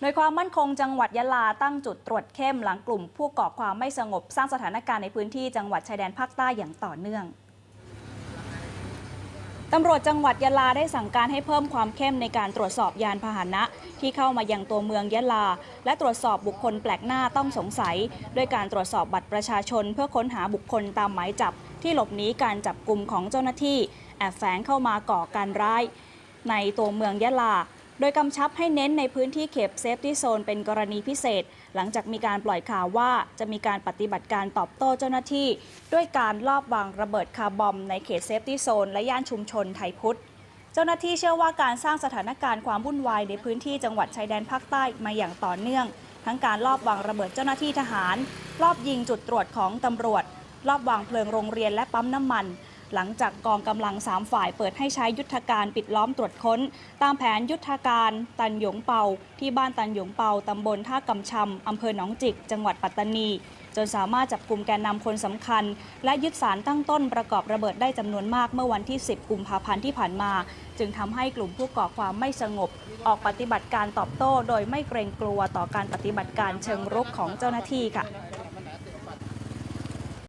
โดยความมั่นคงจังหวัดยะลาตั้งจุดตรวจเข้มหลังกลุ่ม ผู้ก่อความไม่สงบสร้างสถานการณ์ในพื้นที่จังหวัดชายแดนภาคใต้อย่างต่อเนื่องตำรวจจังหวัดยะลาได้สั่งการให้เพิ่มความเข้มในการตรวจสอบยานพาหนะ ที่เข้ามายังตัวเมืองยะลา และตรวจสอบบุคคลแปลกหน้าต้องสงสัย ด้วยการตรวจสอบบัตรประชาชน เพื่อค้นหาบุคคลตามหมายจับ ที่หลบหนีการจับกลุ่มของเจ้าหน้าที่ แอบแฝงเข้ามาก่อการร้าย ในตัวเมืองยะลา โดยกำชับให้เน้นในพื้นที่เขตเซฟตี้โซนเป็นกรณีพิเศษ หลังจากมีการปล่อยข่าวว่าจะมีการปฏิบัติการตอบโต้เจ้าหน้าที่ ด้วยการลอบวางระเบิดคาร์บอมในเขตเซฟตี้โซนและย่านชุมชนไทยพุทธเจ้าหน้าที่เชื่อว่าการสร้างสถานการณ์ความวุ่นวายในพื้นที่จังหวัดชายแดนภาคใต้มาอย่างต่อเนื่อง ทั้งการลอบวางระเบิดเจ้าหน้าที่ทหารลอบยิงจุดตรวจของตำรวจลอบวางเพลิงโรงเรียนและปั๊มน้ำมัน หลังจากกองกำลังสามฝ่ายเปิดให้ใช้ยุทธการปิดล้อมตรวจค้น ตามแผนยุทธการตันหยงเปา ที่บ้านตันหยงเปาตำบลท่ากำชำอำเภอหนองจิก จังหวัดปัตตานี จนสามารถจับกลุ่มแกนนำคนสำคัญ และยึดสารตั้งต้นประกอบระเบิดได้จำนวนมากเมื่อวันที่ 10 กุมภาพันธ์ที่ผ่านมา จึงทำให้กลุ่มผู้ก่อความไม่สงบ ออกปฏิบัติการตอบโต้ โดยไม่เกรงกลัวต่อการปฏิบัติการเชิงรุกของเจ้าหน้าที่ค่ะ